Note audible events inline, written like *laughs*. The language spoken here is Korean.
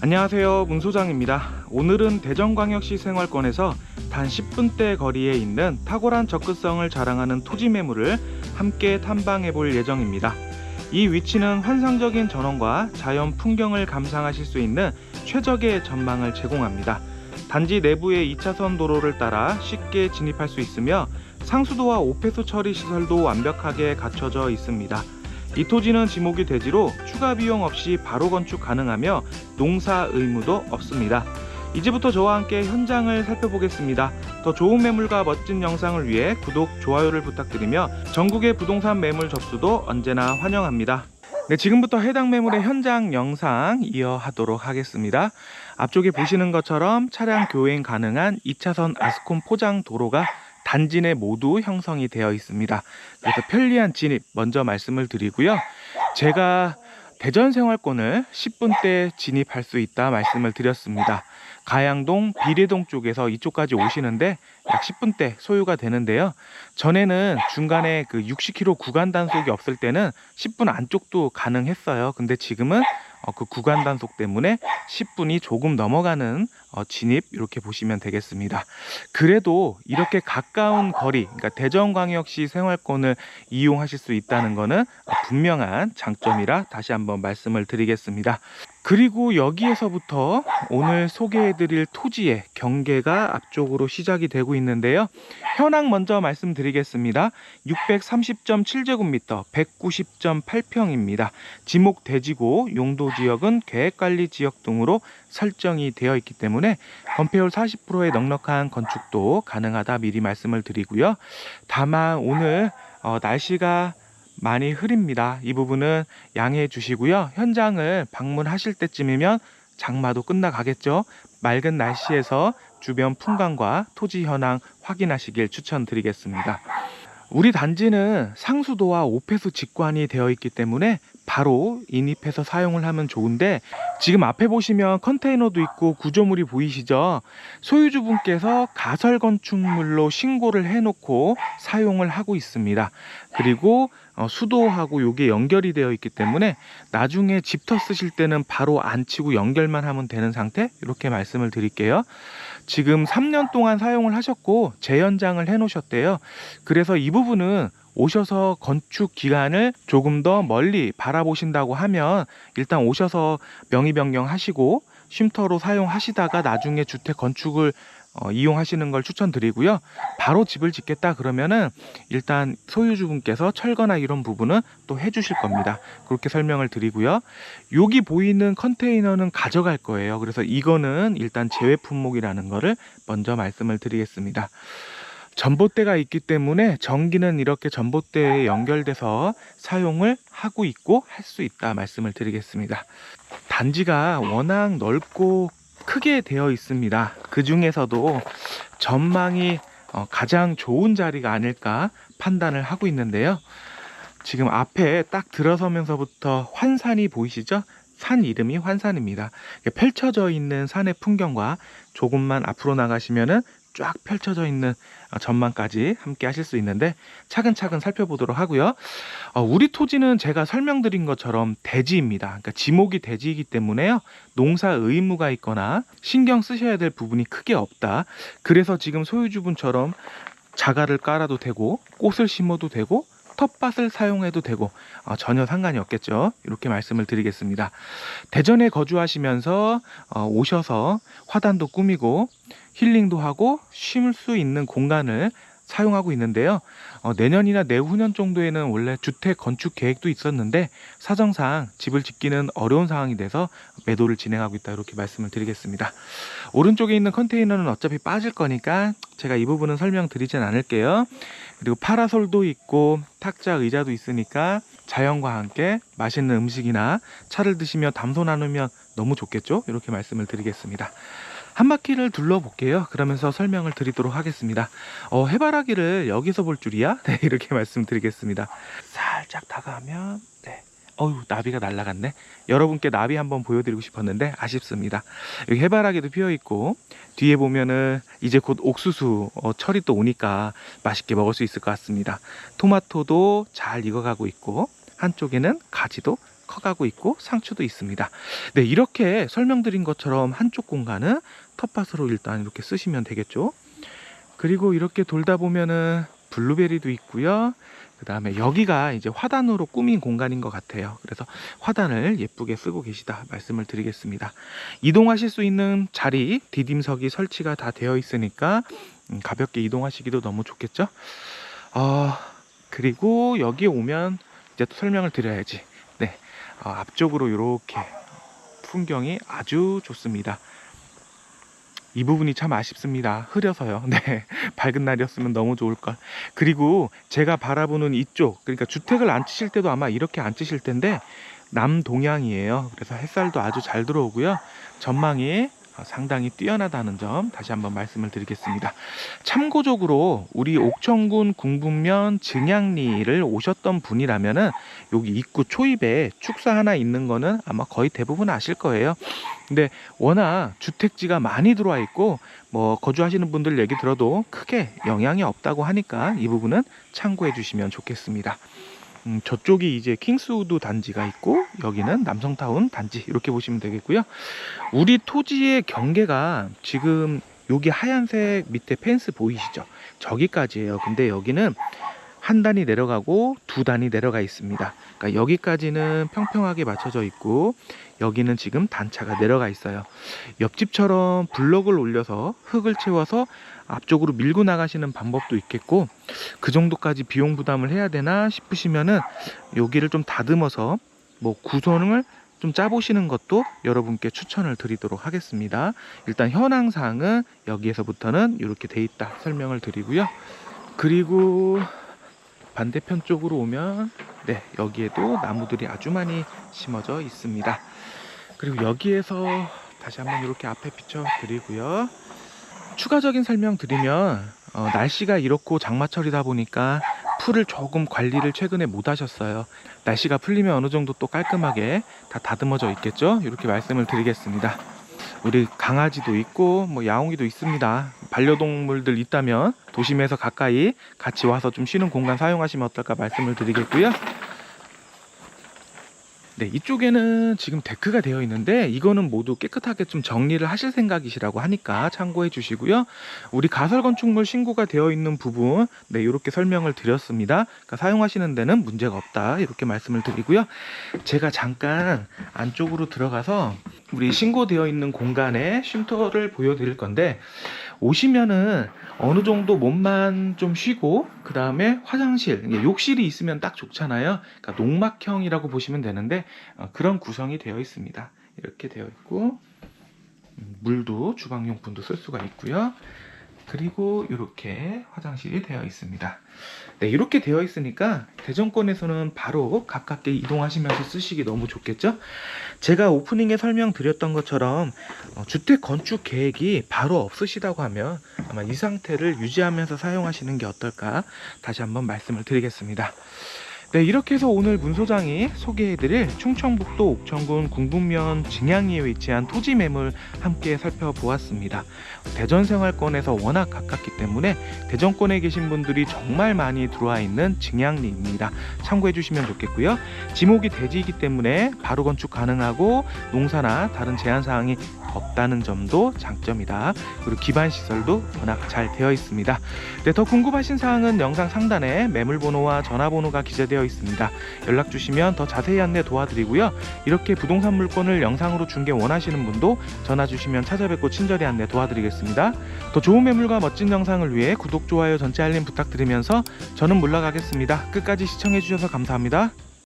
안녕하세요. 문 소장입니다. 오늘은 대전광역시 생활권에서 단 10분대 거리에 있는 탁월한 접근성을 자랑하는 토지 매물을 함께 탐방해 볼 예정입니다. 이 위치는 환상적인 전원과 자연 풍경을 감상하실 수 있는 최적의 전망을 제공합니다. 단지 내부의 2차선 도로를 따라 쉽게 진입할 수 있으며 상수도와 오폐수 처리 시설도 완벽하게 갖춰져 있습니다 이 토지는 지목이 대지로 추가 비용 없이 바로 건축 가능하며 농사 의무도 없습니다. 이제부터 저와 함께 현장을 살펴보겠습니다. 더 좋은 매물과 멋진 영상을 위해 구독, 좋아요를 부탁드리며 전국의 부동산 매물 접수도 언제나 환영합니다. 네, 지금부터 해당 매물의 현장 영상 이어하도록 하겠습니다. 앞쪽에 보시는 것처럼 차량 교행 가능한 2차선 아스콘 포장 도로가 단지 내 모두 형성이 되어 있습니다. 그래서 편리한 진입 먼저 말씀을 드리고요. 제가 대전 생활권을 10분대 진입할 수 있다 말씀을 드렸습니다. 가양동, 비례동 쪽에서 이쪽까지 오시는데 약 10분대 소요가 되는데요. 전에는 중간에 그 60km 구간 단속이 없을 때는 10분 안쪽도 가능했어요. 근데 지금은 어, 그 구간 단속 때문에 10분이 조금 넘어가는 어, 진입 이렇게 보시면 되겠습니다. 그래도 이렇게 가까운 거리, 그러니까 대전광역시 생활권을 이용하실 수 있다는 것은 분명한 장점이라 다시 한번 말씀을 드리겠습니다. 그리고 여기에서부터 오늘 소개해드릴 토지의 경계가 앞쪽으로 시작이 되고 있는데요. 현황 먼저 말씀드리겠습니다. 630.7제곱미터, 190.8평입니다. 지목 대지고 용도 지역은 계획관리 지역 등으로 설정이 되어 있기 때문에 건폐율 40%의 넉넉한 건축도 가능하다 미리 말씀을 드리고요. 다만 오늘 어, 날씨가 많이 흐립니다. 이 부분은 양해해 주시고요. 현장을 방문하실 때쯤이면 장마도 끝나가겠죠. 맑은 날씨에서 주변 풍광과 토지 현황 확인하시길 추천드리겠습니다. 우리 단지는 상수도와 오폐수 직관이 되어 있기 때문에 바로 인입해서 사용을 하면 좋은데 지금 앞에 보시면 컨테이너도 있고 구조물이 보이시죠? 소유주분께서 가설 건축물로 신고를 해놓고 사용을 하고 있습니다. 그리고 어, 수도하고 요게 연결이 되어 있기 때문에 나중에 집터 쓰실 때는 바로 안 치고 연결만 하면 되는 상태 이렇게 말씀을 드릴게요. 지금 3년 동안 사용을 하셨고 재연장을 해 놓으셨대요. 그래서 이 부분은 오셔서 건축 기간을 조금 더 멀리 바라보신다고 하면 일단 오셔서 명의 변경하시고 쉼터로 사용하시다가 나중에 주택 건축을 어, 이용하시는 걸 추천드리고요. 바로 집을 짓겠다 그러면은 일단 소유주분께서 철거나 이런 부분은 또 해주실 겁니다. 그렇게 설명을 드리고요. 여기 보이는 컨테이너는 가져갈 거예요. 그래서 이거는 일단 제외 품목이라는 거를 먼저 말씀을 드리겠습니다. 전봇대가 있기 때문에 전기는 이렇게 전봇대에 연결돼서 사용을 하고 있고 할 수 있다 말씀을 드리겠습니다. 단지가 워낙 넓고 크게 되어 있습니다. 그 중에서도 전망이 어, 가장 좋은 자리가 아닐까 판단을 하고 있는데요. 지금 앞에 딱 들어서면서부터 환산이 보이시죠? 산 이름이 환산입니다. 펼쳐져 있는 산의 풍경과 조금만 앞으로 나가시면은 쫙 펼쳐져 있는 어, 전망까지 함께 하실 수 있는데 차근차근 살펴보도록 하고요. 어, 우리 토지는 제가 설명드린 것처럼 대지입니다. 그러니까 지목이 대지이기 때문에요. 농사 의무가 있거나 신경 쓰셔야 될 부분이 크게 없다. 그래서 지금 소유주분처럼 자갈을 깔아도 되고 꽃을 심어도 되고 텃밭을 사용해도 되고 어, 전혀 상관이 없겠죠. 이렇게 말씀을 드리겠습니다. 대전에 거주하시면서 어, 오셔서 화단도 꾸미고 힐링도 하고 쉴 수 있는 공간을 사용하고 있는데요. 어, 내년이나 내후년 정도에는 원래 주택 건축 계획도 있었는데 사정상 집을 짓기는 어려운 상황이 돼서 매도를 진행하고 있다 이렇게 말씀을 드리겠습니다. 오른쪽에 있는 컨테이너는 어차피 빠질 거니까 제가 이 부분은 설명드리진 않을게요. 그리고 파라솔도 있고 탁자 의자도 있으니까 자연과 함께 맛있는 음식이나 차를 드시며 담소 나누면 너무 좋겠죠? 이렇게 말씀을 드리겠습니다. 한 바퀴를 둘러볼게요. 그러면서 설명을 드리도록 하겠습니다. 어, 해바라기를 여기서 볼 줄이야? *laughs* 네, 이렇게 말씀드리겠습니다. 살짝 다가가면, 네. 어휴, 나비가 날아갔네. 여러분께 나비 한번 보여드리고 싶었는데 아쉽습니다. 여기 해바라기도 피어 있고 뒤에 보면은 이제 곧 옥수수 어, 철이 또 오니까 맛있게 먹을 수 있을 것 같습니다. 토마토도 잘 익어가고 있고 한쪽에는 가지도 커가고 있고 상추도 있습니다. 네, 이렇게 설명드린 것처럼 한쪽 공간은 텃밭으로 일단 이렇게 쓰시면 되겠죠. 그리고 이렇게 돌다 보면은 블루베리도 있고요. 그 다음에 여기가 이제 화단으로 꾸민 공간인 것 같아요. 그래서 화단을 예쁘게 쓰고 계시다 말씀을 드리겠습니다. 이동하실 수 있는 자리, 디딤석이 설치가 다 되어 있으니까 음, 가볍게 이동하시기도 너무 좋겠죠. 어, 그리고 여기 오면 이제 또 설명을 드려야지. 네, 어, 앞쪽으로 이렇게 풍경이 아주 좋습니다. 이 부분이 참 아쉽습니다. 흐려서요. *laughs* 네. 밝은 날이었으면 너무 좋을 걸. 그리고 제가 바라보는 이쪽, 그러니까 주택을 안 치실 때도 아마 이렇게 안 치실 텐데 남동향이에요. 그래서 햇살도 아주 잘 들어오고요. 전망이 상당히 뛰어나다는 점 다시 한번 말씀을 드리겠습니다. 참고적으로 우리 옥천군 궁북면 증양리를 오셨던 분이라면은 여기 입구 초입에 축사 하나 있는 거는 아마 거의 대부분 아실 거예요. 근데 워낙 주택지가 많이 들어와 있고 뭐 거주하시는 분들 얘기 들어도 크게 영향이 없다고 하니까 이 부분은 참고해 주시면 좋겠습니다. 음, 저쪽이 이제 킹스우드 단지가 있고 여기는 남성타운 단지 이렇게 보시면 되겠고요. 우리 토지의 경계가 지금 여기 하얀색 밑에 펜스 보이시죠? 저기까지예요. 근데 여기는 한 단이 내려가고 두 단이 내려가 있습니다. 그러니까 여기까지는 평평하게 맞춰져 있고 여기는 지금 단차가 내려가 있어요. 옆집처럼 블럭을 올려서 흙을 채워서 앞쪽으로 밀고 나가시는 방법도 있겠고 그 정도까지 비용 부담을 해야 되나 싶으시면은 여기를 좀 다듬어서 뭐 구선을 좀 짜보시는 것도 여러분께 추천을 드리도록 하겠습니다. 일단 현황상은 여기에서부터는 이렇게 돼 있다 설명을 드리고요. 그리고 반대편 쪽으로 오면 네 여기에도 나무들이 아주 많이 심어져 있습니다. 그리고 여기에서 다시 한번 이렇게 앞에 비춰 드리고요. 추가적인 설명 드리면 어, 날씨가 이렇고 장마철이다 보니까 풀을 조금 관리를 최근에 못 하셨어요. 날씨가 풀리면 어느 정도 또 깔끔하게 다 다듬어져 있겠죠? 이렇게 말씀을 드리겠습니다. 우리 강아지도 있고 뭐 야옹이도 있습니다. 반려동물들 있다면 도심에서 가까이 같이 와서 좀 쉬는 공간 사용하시면 어떨까 말씀을 드리겠고요. 네, 이쪽에는 지금 데크가 되어 있는데 이거는 모두 깨끗하게 좀 정리를 하실 생각이시라고 하니까 참고해 주시고요. 우리 가설 건축물 신고가 되어 있는 부분 네, 이렇게 설명을 드렸습니다. 그러니까 사용하시는 데는 문제가 없다. 이렇게 말씀을 드리고요. 제가 잠깐 안쪽으로 들어가서 우리 신고되어 있는 공간에 쉼터를 보여 드릴 건데 오시면은 어느 정도 몸만 좀 쉬고 그 다음에 화장실, 욕실이 있으면 딱 좋잖아요. 그러니까 농막형이라고 보시면 되는데 어, 그런 구성이 되어 있습니다. 이렇게 되어 있고 음, 물도 주방용품도 쓸 수가 있고요. 그리고 이렇게 화장실이 되어 있습니다. 네, 이렇게 되어 있으니까 대전권에서는 바로 가깝게 이동하시면서 쓰시기 너무 좋겠죠? 제가 오프닝에 설명드렸던 것처럼 어, 주택 건축 계획이 바로 없으시다고 하면 아마 이 상태를 유지하면서 사용하시는 게 어떨까 다시 한번 말씀을 드리겠습니다. 네, 이렇게 해서 오늘 문 소장이 소개해드릴 충청북도 옥천군 궁북면 증양리에 위치한 토지 매물 함께 살펴보았습니다. 대전 생활권에서 워낙 가깝기 때문에 대전권에 계신 분들이 정말 많이 들어와 있는 증양리입니다. 참고해 주시면 좋겠고요. 지목이 대지이기 때문에 바로 건축 가능하고 농사나 다른 제한 사항이 없다는 점도 장점이다. 그리고 기반 시설도 워낙 잘 되어 있습니다. 네, 더 궁금하신 사항은 영상 상단에 매물 번호와 전화번호가 기재되어 있습니다. 연락 주시면 더 자세히 안내 도와드리고요. 이렇게 부동산 물건을 영상으로 중개 원하시는 분도 전화 주시면 찾아뵙고 친절히 안내 도와드리겠습니다. 더 좋은 매물과 멋진 영상을 위해 구독, 좋아요, 전체 알림 부탁드리면서 저는 물러가겠습니다. 끝까지 시청해 주셔서 감사합니다.